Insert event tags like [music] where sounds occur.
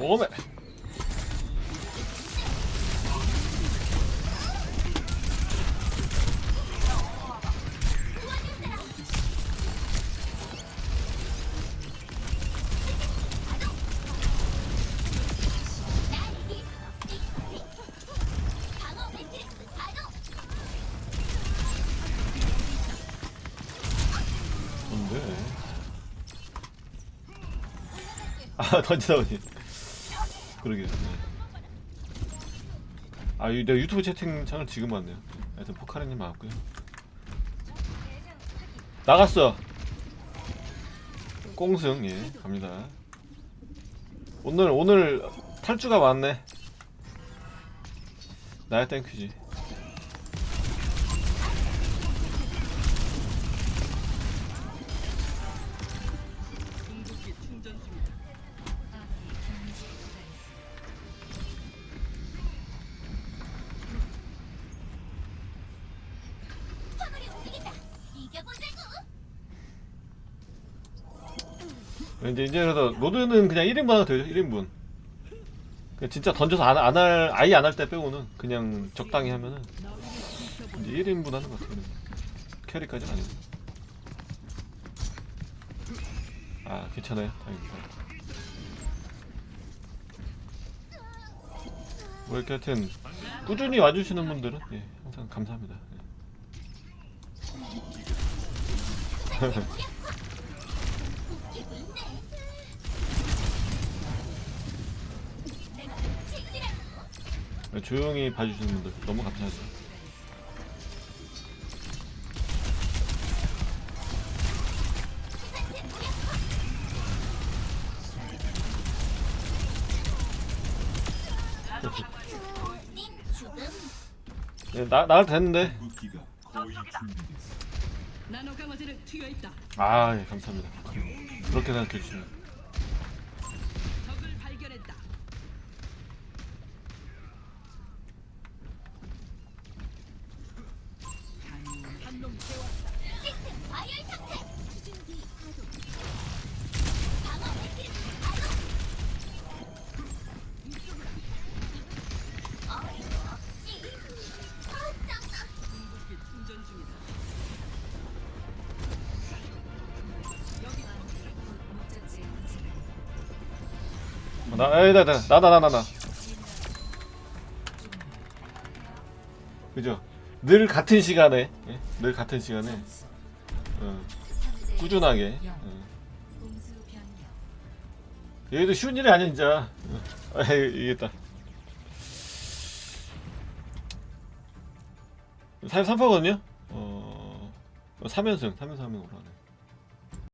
오메 아 던지다 보니 그러게 네. 아 이- 내가 유튜브 채팅창을 지금 왔네요. 하여튼 포카리님 맞고요. 나갔어. 꽁승 예 갑니다. 오늘 오늘 탈주가 많네. 나야 땡큐지 이제 이제 그래서 로드는 그냥 1인분 하나 되죠 1인분. 그냥 진짜 던져서 안, 안 할, 아예 안 할 때 빼고는 그냥 적당히 하면은 이제 1인분 하는 것 같아요. 캐리까지는 아니고. 아 괜찮아요. 다행입니다. 뭐 이렇게 하여튼 꾸준히 와주시는 분들은 예, 항상 감사합니다. 예. [laughs] 조용히 봐주시는 분들 너무 감사하죠. 네, 나 나갈 됐는데. 아 예, 감사합니다. 그렇게 생각해 주시면 나 에이 나나 나 나 나 나 나. 그죠? 늘 같은 시간에 예? 늘 같은 시간에 어, 꾸준하게 어. 얘도 쉬운 일이 아니야 진짜 어. 아 이겼다 43%거든요 어 3연승 3연승 하면 올라가네